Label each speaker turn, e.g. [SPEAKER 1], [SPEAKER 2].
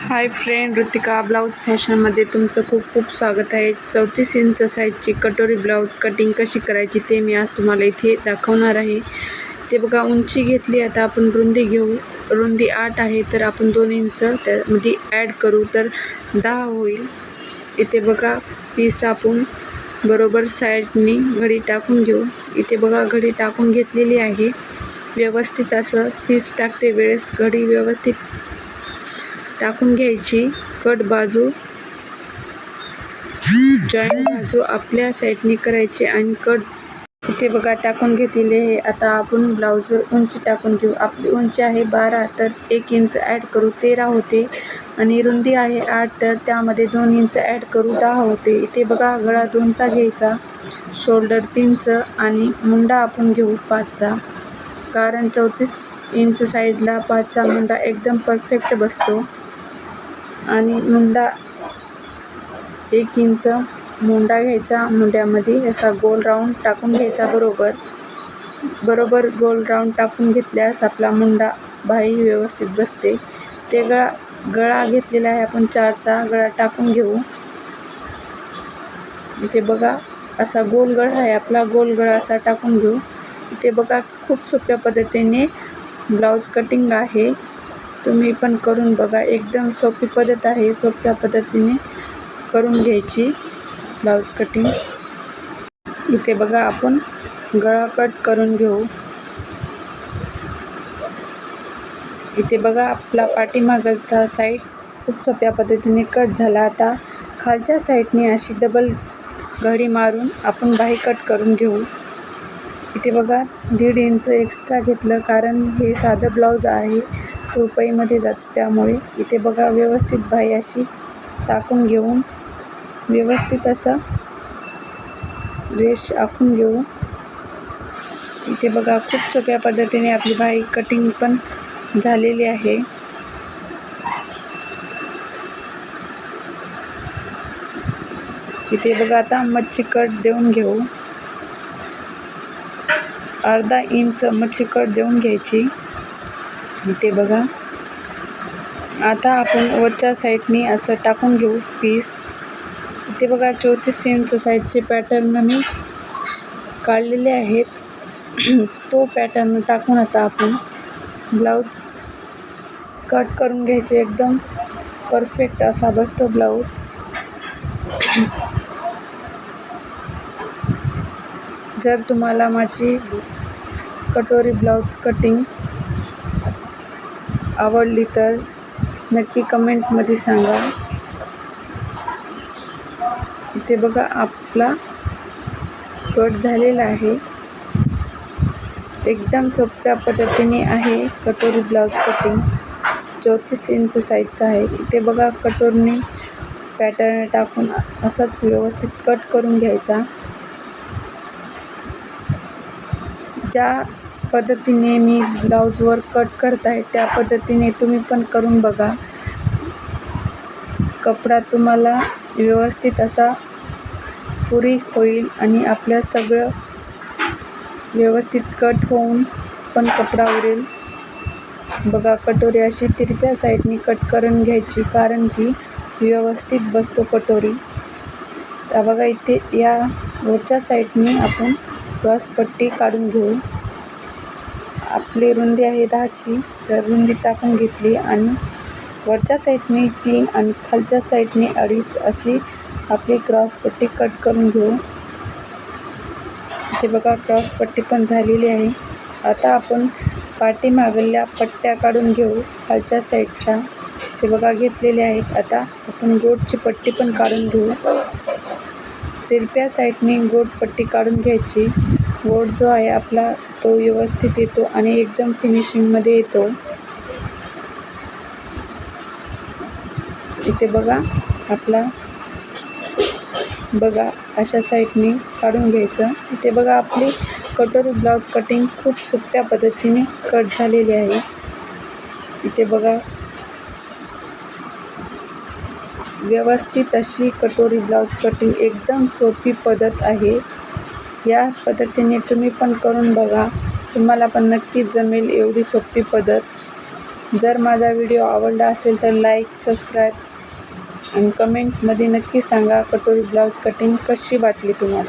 [SPEAKER 1] Hi friend Ritika blouse फॅशनमध्ये तुमचं खूप खूप स्वागत आहे. चौतीस इंच साईजची कटोरी ब्लाऊज कटिंग कशी करायची ते मी आज तुम्हाला इथे दाखवणार आहे. ते बघा उंची घेतली आता आपण रुंदी घेऊ. रुंदी आठ आहे तर आपण दोन इंच त्यामध्ये ॲड करू तर दहा होईल. इथे बघा पीस आपण बरोबर साईडनी घडी टाकून घेऊ. इथे बघा घडी टाकून घेतलेली आहे. व्यवस्थित असं पीस टाकते वेळेस घडी व्यवस्थित टाकून घ्यायची. कट बाजू. जॉईंट बाजू आपल्या साईडने करायची आणि कट. इथे बघा टाकून घेतलेले हे आता आपण ब्लाऊज उंची टाकून घेऊ. आपली उंची आहे बारा तर एक इंच ॲड करू तेरा होते. आणि रुंदी आहे आठ तर त्यामध्ये दोन इंच ॲड करू दहा होते. इथे बघा गळा दोनचा घ्यायचा. शोल्डर तीनचं आणि मुंडा आपण घेऊ पाचचा. कारण चौतीस इंच साईजला पाचचा मुंडा एकदम परफेक्ट बसतो. आणि मुंडा एक इंच मुंडा घ्यायचा. मुंड्यामध्ये असा गोल राऊंड टाकून घ्यायचा बरोबर. बरोबर गोल राऊंड टाकून घेतल्यास आपला मुंडा बाही व्यवस्थित बसते. ते गळा गळा घेतलेला आहे आपण चारचा. गळा टाकून घेऊ. इथे बघा असा गोल गळा आहे. आपला गोल गळा असा टाकून घेऊ. इथे बघा खूप सोप्या पद्धतीने ब्लाऊज कटिंग आहे. तुम्ही पण करून बघा. एकदम सोपी पद्धत आहे. सोप्या पद्धतीने करून घ्यायची ब्लाऊज कटिंग इथे बघा आपण गळा कट करून घेऊ. इथे बघा आपला पाठीमागचा साईड खूप सोप्या पद्धतीने कट झाला. आता खालच्या साईडने अशी डबल घडी मारून आपण बाही कट करून घेऊ. इथे बघा दीड इंच एक्स्ट्रा घेतलं. कारण हे साधं ब्लाऊज आहे. रुपईमध्ये जातो. त्यामुळे इथे बघा व्यवस्थित बाही अशी टाकून घेऊन व्यवस्थित असं रेश आखून घेऊ इथे बघा खूप सोप्या पद्धतीने आपली भाई कटिंग पण झालेली आहे. इथे बघा आता मच्छी कट देऊन घेऊ. अर्धा इंच मच्छी कट देऊन घ्यायची. इथे बघा. आता आपण वरच्या साईडनी असं टाकून घेऊ पीस इथे बघा चौतीस इंच साईजचे पॅटर्न मी काढलेले आहेत. तो पॅटर्न टाकून आता आपण ब्लाऊज कट करून घ्यायचे एकदम परफेक्ट असा बसतो ब्लाऊज जर तुम्हाला माझी कटोरी ब्लाऊज कटिंग आवडली तर नक्की कमेंटमध्ये सांगा. इथे बघा आपला कट झालेला आहे. एकदम सोप्या पद्धतीने आहे कटोरी ब्लाऊज कटिंग. चौतीस इंच साईजचा आहे. इथे बघा कटोरने पॅटर्न टाकून असाच व्यवस्थित कट करून घ्यायचा. ज्या पद्धतीने मी ब्लाऊजवर कट करत आहे त्या पद्धतीने तुम्ही पण करून बघा. कपडा तुम्हाला व्यवस्थित असा पुरी होईल आणि आपल्या सगळं व्यवस्थित कट होऊन पण कपडा उरेल. बघा कटोरी अशी तिरप्या साईडनी कट करून घ्यायची कारण की व्यवस्थित बसतो कटोरी. बघा इथे या वरच्या साईडनी आपण क्रॉसपट्टी काढून घेऊ. आपली रुंदी आहे दहाची तर रुंदी टाकून घेतली आणि वरच्या साईडने तीन आणि खालच्या साईडने अडीच अशी आपली क्रॉसपट्टी कट करून घेऊ. इथे बघा क्रॉसपट्टी पण झालेली आहे. आता आपण पाठीमागल्या पट्ट्या काढून घेऊ खालच्या साईडच्या. ते बघा घेतलेले आहेत. आता आपण गोटची पट्टी पण काढून घेऊ. तिरप्या साईडने गोट पट्टी काढून घ्यायची. गोट जो आहे आपला तो व्यवस्थित येतो आणि एकदम फिनिशिंगमध्ये येतो. इथे बघा आपला बघा अशा साईडने काढून घ्यायचं. इथे बघा आपली कटोरी ब्लाऊज कटिंग खूप सोप्या पद्धतीने कट झालेली आहे. इथे बघा व्यवस्थित अशी कटोरी ब्लाऊज कटिंग एकदम सोपी पद्धत आहे. या पद्धतीने तुम्ही पण करून बघा. तुम्हाला पण नक्की जमेल एवढी सोपी पद्धत. जर माझा व्हिडिओ आवडला असेल तर लाईक सबस्क्राईब आणि कमेंटमध्ये नक्की सांगा कटोरी ब्लाऊज कटिंग कशी वाटली तुम्हाला.